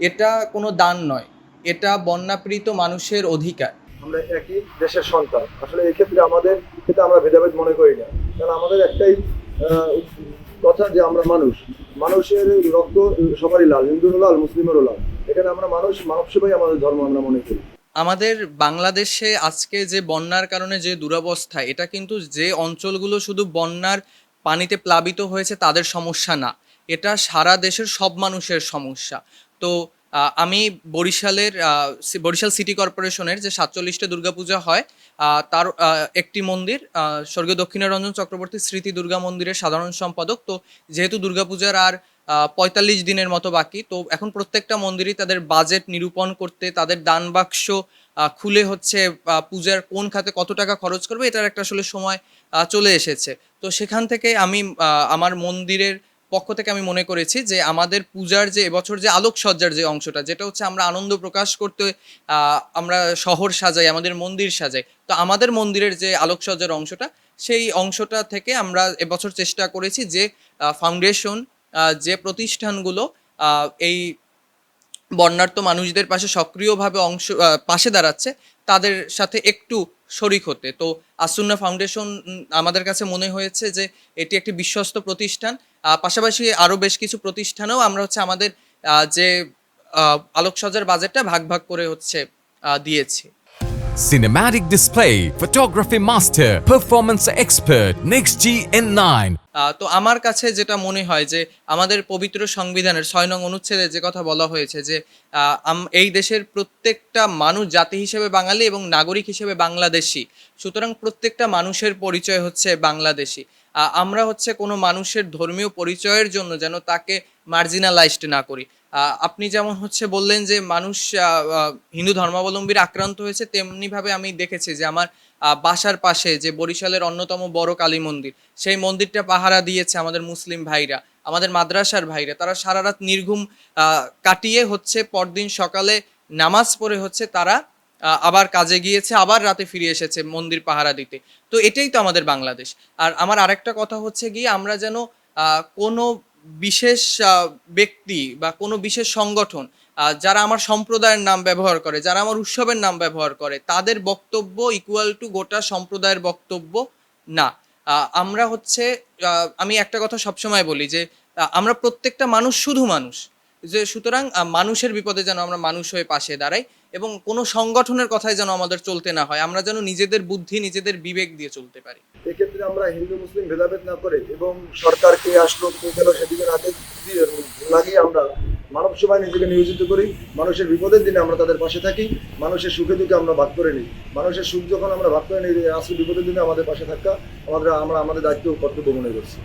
এটা কোনো দান নয় এটা বন্যাপীড়িত মানুষের অধিকার। আমরা একই দেশের সন্তান। আসলে এই ক্ষেত্রে আমাদের ক্ষেত্রে আমরা ভেদাভেদ মনে করি না। কারণ আমাদের একটাই কথা যে আমরা মানুষ। মানুষের রক্ত সবারই লাল হিন্দুরও লাল মুসলিমেরও লাল। এখানে আমরা মানুষ মানব সেবাই আমাদের ধর্ম আমরা মনে করি। আমাদের বাংলাদেশে আজকে যে বন্যার কারণে যে দুরবস্থা এটা কিন্তু যে অঞ্চলগুলো শুধু বন্যার পানিতে প্লাবিত হয়েছে তাদের সমস্যা না। এটা সারা দেশের সব মানুষের সমস্যা। তো আমি বরিশালের বরিশাল সিটি কর্পোরেশনের যে সাতচল্লিশটা দুর্গাপূজা হয় তার একটি মন্দির স্বর্গীয় দক্ষিণারঞ্জন চক্রবর্তী স্মৃতি দুর্গা মন্দিরের সাধারণ সম্পাদক। তো, যেহেতু দুর্গাপূজার আর পঁয়তাল্লিশ দিনের মতো বাকি, তো এখন প্রত্যেকটা মন্দিরই তাদের বাজেট নিরূপণ করতে, তাদের দান বাক্স খুলে হচ্ছে পূজার কোন খাতে কত টাকা খরচ করবে, এটার একটা আসলে সময় চলে এসেছে। তো সেখান থেকে আমি আমার মন্দিরের পক্ষ থেকে আমি মনে করেছি যে আমাদের পূজার যে এবছর যে আলোকসজ্জার যে অংশটা, যেটা হচ্ছে আমরা আনন্দ প্রকাশ করতে আমরা শহর সাজাই, আমাদের মন্দির সাজাই। তো আমাদের মন্দিরের যে আলোকসজ্জার অংশটা, সেই অংশটা থেকে আমরা এবছর চেষ্টা করেছি যে ফাউন্ডেশন যে প্রতিষ্ঠানগুলো এই বন্যার্ত মানুষদের পাশে সক্রিয়ভাবে অংশ পাশে দাঁড়াচ্ছে, তাদের সাথে একটু শরিক হতে। তো আসুন্না ফাউন্ডেশন আমাদের কাছে মনে হয়েছে যে এটি একটি বিশ্বস্ত প্রতিষ্ঠান। পাশাপাশি আরও বেশ কিছু প্রতিষ্ঠানেও আমরা হচ্ছে আমাদের যে আলোকসজ্জার বাজেটটা ভাগ ভাগ করে হচ্ছে দিয়েছি। Cinematic display, photography master, performance expert, Next G N9. আহ, তো আমার কাছে যেটা মনে হয় যে আমাদের পবিত্র সংবিধানের ছয় নং অনুচ্ছেদে যে কথা বলা হয়েছে যে এই দেশের প্রত্যেকটা মানুষ জাতি হিসেবে বাঙালি এবং নাগরিক হিসেবে বাংলাদেশি। সুতরাং প্রত্যেকটা মানুষের পরিচয় হচ্ছে বাংলাদেশি। আমরা হচ্ছে কোনো মানুষের ধর্মীয় পরিচয়ের জন্য যেন তাকে মার্জিনালাইজড না করি। আপনি যেমন হচ্ছে বললেন যে মানুষ হিন্দু ধর্মাবলম্বীর আক্রান্ত হয়েছে, তেমনিভাবে আমি দেখেছি যে আমার বাসার পাশে যে বরিশালের অন্যতম বড় কালী মন্দির, সেই মন্দিরটা পাহারা দিয়েছে আমাদের মুসলিম ভাইরা, আমাদের মাদ্রাসার ভাইরা। তারা সারা রাত নির্ঘুম কাটিয়ে হচ্ছে পরদিন সকালে নামাজ পড়ে হচ্ছে তারা আবার কাজে গিয়েছে, আবার রাতে ফিরে এসেছে মন্দির পাহারা দিতে। তো এটাই তো আমাদের বাংলাদেশ। আর আমার আরেকটা কথা হচ্ছে গিয়ে আমরা যেন কোনো বিশেষ ব্যক্তি বা কোনো বিশেষ সংগঠন যারা আমার সম্প্রদায়ের নাম ব্যবহার করে, যারা আমার উৎসবের নাম ব্যবহার করে, তাদের বক্তব্য ইকুয়াল টু গোটা সম্প্রদায়ের বক্তব্য না। আমরা হচ্ছে আমি একটা কথা সবসময় বলি যে আমরা প্রত্যেকটা মানুষ শুধু মানুষ। যে সুতরাং মানুষের বিপদে যেন আমরা মানুষ হয়ে পাশে দাঁড়াই এবং কোনো সংগঠনের কথাই যেন আমাদের চলতে না হয়, আমরা যেন নিজেদের বুদ্ধি, নিজেদের বিবেক দিয়ে চলতে পারি। এক্ষেত্রে আমরা হিন্দু, মুসলিম ভেদাভেদ না করে এবং সরকার কে আসলো, কে গেল সেদিকে লাগিয়ে আমরা মানব সেবায় নিজেকে নিয়োজিত করি। মানুষের বিপদের দিনে আমরা তাদের পাশে থাকি, মানুষের সুখে দুঃখে আমরা ভাগ করে নিই। মানুষের সুখ যখন আমরা ভাগ করে নিই আসলে বিপদের দিনে আমাদের পাশে থাকা, আমাদের, আমরা আমাদের দায়িত্ব কর্তব্য মনে করছি।